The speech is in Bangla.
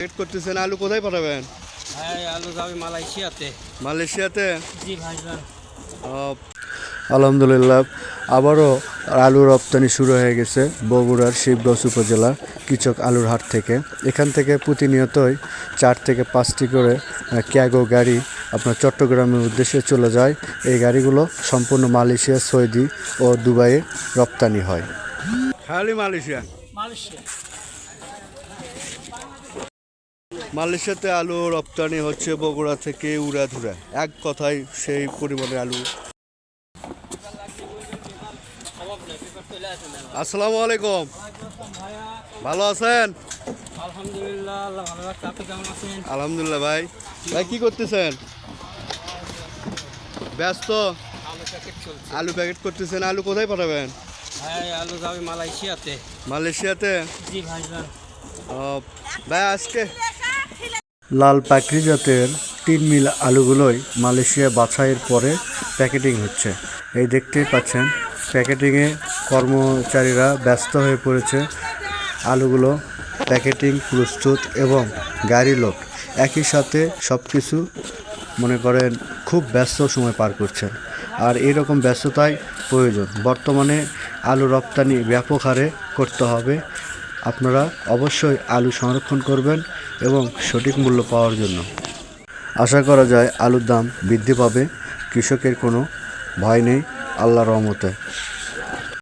ওয়েট করতেছেন আলু কোথায় পাঠাবেন? হ্যাঁ আলু যাবে মালয়েশিয়াতে। মালয়েশিয়াতে? জি ভাইজান আলহামদুলিল্লাহ আবারও আলু রপ্তানি শুরু হয়ে গেছে বগুড়ার শিবগঞ্জ উপজেলার কিচক আলুর হাট থেকে। এখান থেকে প্রতিনিয়তই চার থেকে পাঁচটি করে ক্যাগো গাড়ি আপনার চট্টগ্রামের উদ্দেশ্যে চলে যায়। এই গাড়িগুলো সম্পূর্ণ মালয়েশিয়া সৌদি ও দুবাইয়ে রপ্তানি হয়। খালি মালয়েশিয়া? মালয়েশিয়া। মালয়েশিয়াতে আলু রপ্তানি হচ্ছে বগুড়া থেকে উড়াধুরা। এক কথায় সেই পরিমাণে আলু। আসসালামু আলাইকুম। ভালো আছেন? আলহামদুলিল্লাহ ভাই। ভাই কি করতেছেন? ব্যস্ত? আলু প্যাকেট করতেছেন। আলু কোথায় পাঠাবেন? আলু যাবে মালয়েশিয়াতে। মালয়েশিয়াতে? জি ভাই আজকে লাল পাকড়ি জাতের তিন মিল আলুগুলোই মালয়েশিয়া বাছাইয়ের পরে প্যাকেটিং হচ্ছে। এই দেখতেই পাচ্ছেন, প্যাকেটিংয়ে কর্মচারীরা ব্যস্ত হয়ে পড়েছে। আলুগুলো প্যাকেটিং প্রস্তুত এবং গাড়ি লোক একই সাথে সব কিছু মনে করেন, খুব ব্যস্ত সময় পার করছেন আর এরকম ব্যস্ততাই প্রয়োজন। বর্তমানে আলু রপ্তানি ব্যাপক হারে করতে হবে। আপনারা অবশ্যই আলু সংরক্ষণ করবেন। এবং সঠিক মূল্য পাওয়ার জন্য। আশা করা যায়, আলুর দাম বৃদ্ধি পাবে। কৃষকের কোনো ভয় নেই আল্লাহ রহমতে।